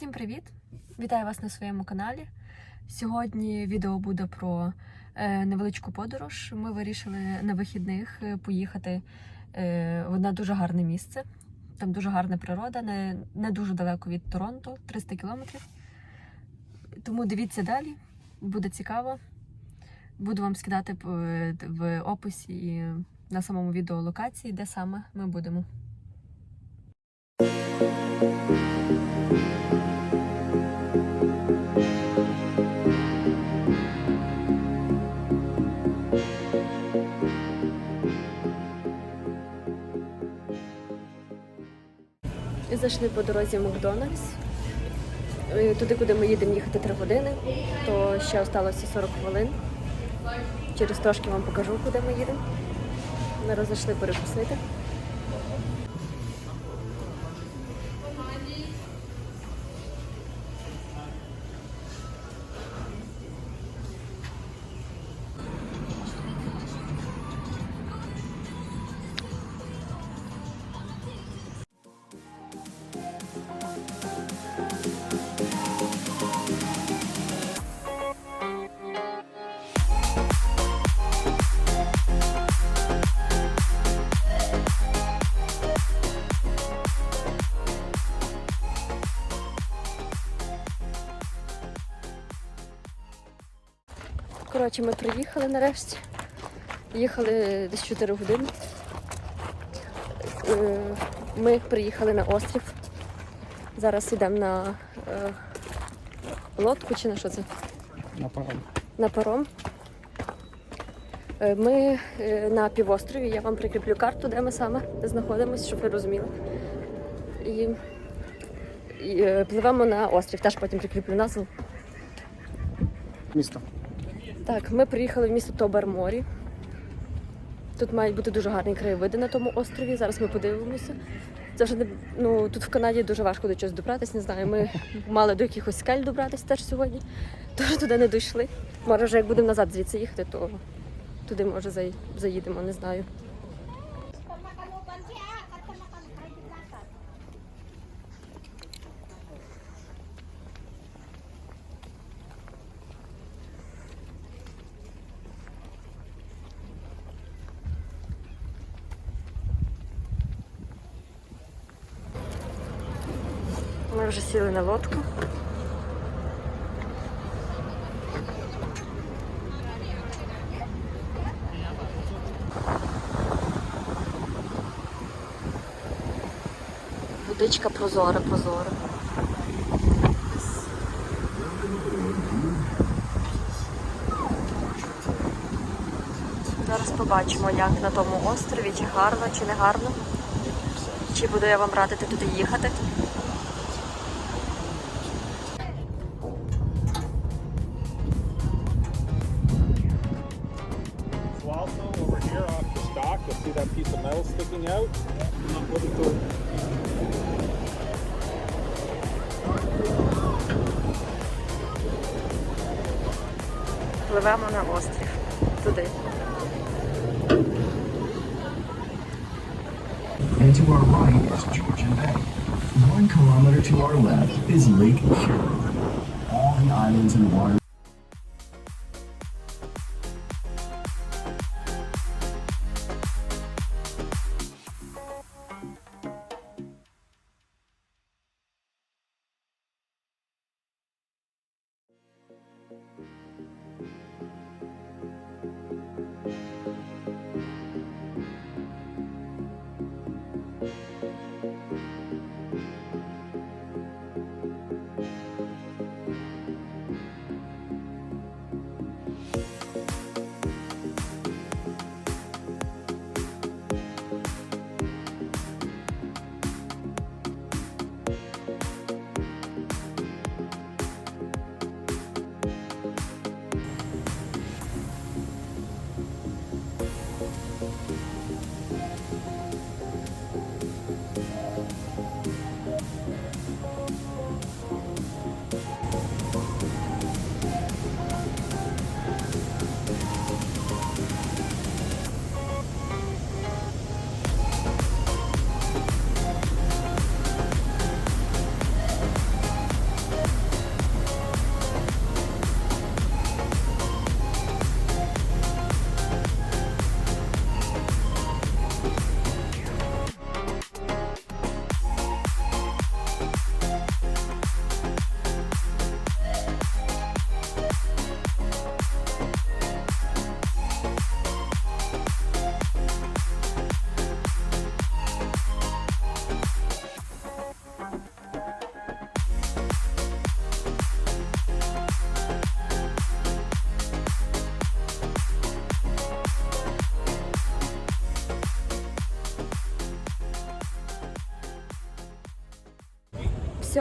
Всім привіт! Вітаю вас на своєму каналі. Сьогодні відео буде про е, невеличку подорож. Ми вирішили на вихідних е, поїхати е, в одне дуже гарне місце. Там дуже гарна природа, не, не дуже далеко від Торонто, 300 кілометрів. Тому дивіться далі, буде цікаво. Буду вам скидати в описі і на самому відео локації, де саме ми будемо. І зайшли по дорозі Макдональдс. Е, Туди, куди ми їдемо їхати 3 години, то ще залишилося 40 хвилин. Через трошки вам покажу, куди ми їдемо. Ми розійшли перекусити. Коротше, ми приїхали нарешті. Їхали десь 4 години. Е, Ми приїхали на острів. Зараз йдемо на е, лодку чи на що це? На паром. На паром. Е, Ми на півострові. Я вам прикріплю карту, де ми саме знаходимося, щоб ви розуміли. І, і пливемо на острів. Теж потім прикріплю назву. Місто. Так, ми приїхали в місто Тоберморі. Тут мають бути дуже гарні краєвиди на тому острові. Зараз ми подивимося. Це вже не ну тут в Канаді дуже важко до чогось добратися. Не знаю. Ми мали до якихось скель добратися теж сьогодні. Тож туди не дійшли. Може, вже як будемо назад звідси їхати, то туди може заїдемо, не знаю. Вже сіли на лодку. Водичка прозора, прозора. Зараз побачимо, як на тому острові, чи гарно, чи не гарно. Чи буду я вам радити туди їхати. that piece of metal sticking out. Look at the- Пливемо на острів. Туди. And to our right is Georgian Bay. One kilometer to our left is Lake Huron. All the islands and water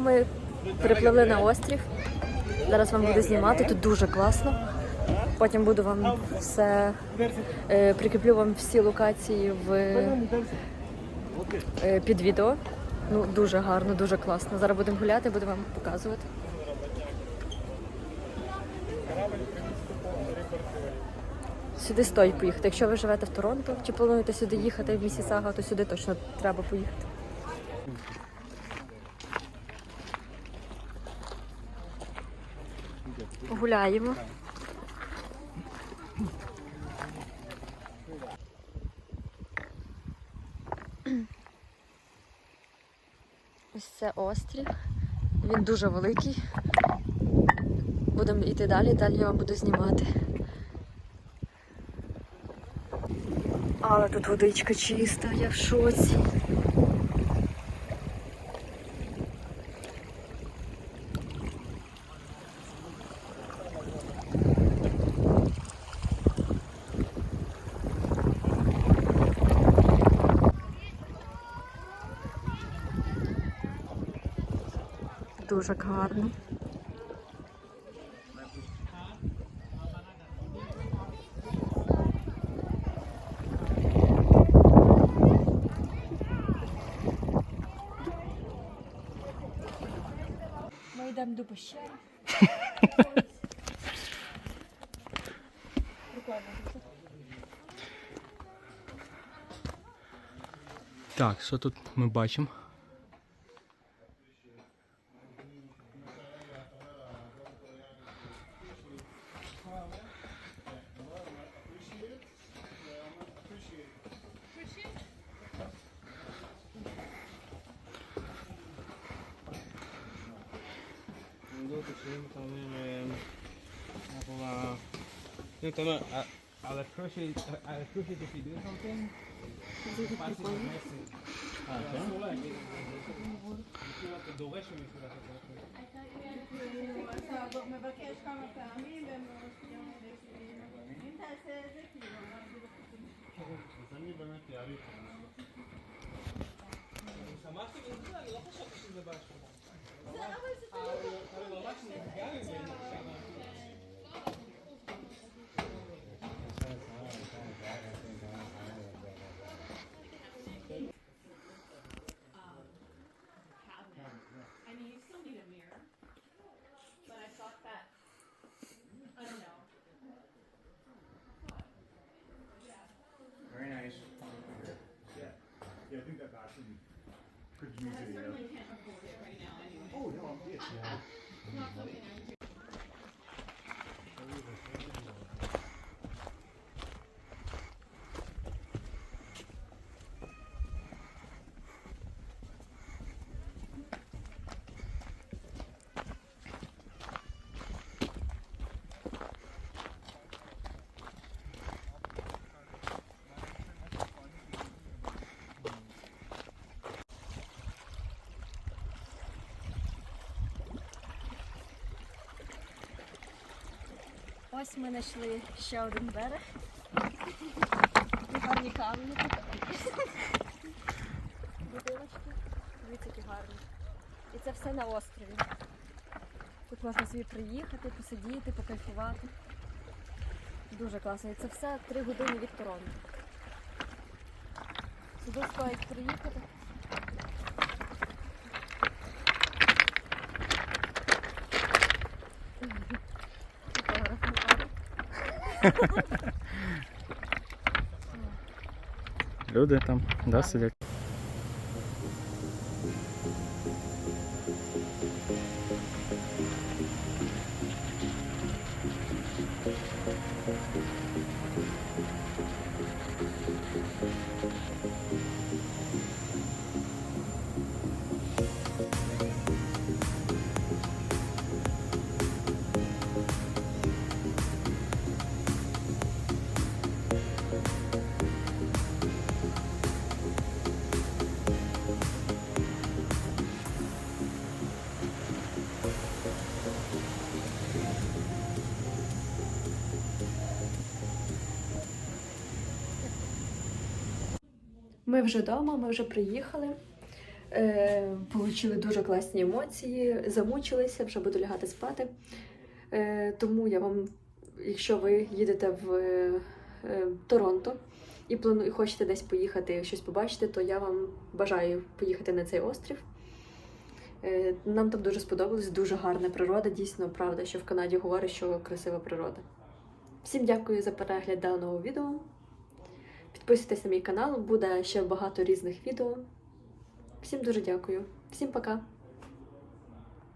Ми припливли на острів. Зараз вам буду знімати, тут дуже класно. Потім буду вам все е, прикріплю вам всі локації в е, під відео. Ну, дуже гарно, дуже класно. Зараз будемо гуляти, буду вам показувати. Сюди стоїть поїхати. Якщо ви живете в Торонто чи плануєте сюди їхати в Місісага, то сюди точно треба поїхати. Гуляємо. Ось це острів. Він дуже великий. Будемо йти далі, далі я вам буду знімати. Але тут водичка чиста, я в шоці. Дуже гарно. Ми йдемо до пещери. Так, що тут ми бачимо? אם אתה אומר, אם אתה אומר, I'll appreciate, I'll appreciate if you do something. שמעתי מזה, אני לא חשבתי שזה בהשפעה. I mean, you still need a mirror, but I thought that, I don't know. Very nice. Yeah, yeah, I think that actually could use it. yeah. Certainly can't afford it right now anyway. Oh, no, I'm good. Yok, tabii. Tabii. Ось ми знайшли ще один берег. Гарні камені тут. Будиночки. Дивіться, які гарні. І це все на острові. Тут можна собі приїхати, посидіти, покайфувати. Дуже класно. І це все три години від Торонто. Сюди стоїть приїхати. Люди там, да, сидять. Ми вже вдома, ми вже приїхали. Е, Получили дуже класні емоції, замучилися, вже буду лягати спати. Е, Тому я вам, якщо ви їдете в е, Торонто і плану, хочете десь поїхати, щось побачити, то я вам бажаю поїхати на цей острів. Е, Нам там дуже сподобалось, дуже гарна природа. Дійсно, правда, що в Канаді говорять, що красива природа. Всім дякую за перегляд даного відео. Підписуйтесь на мій канал, буде ще багато різних відео. Всім дуже дякую. Всім пока!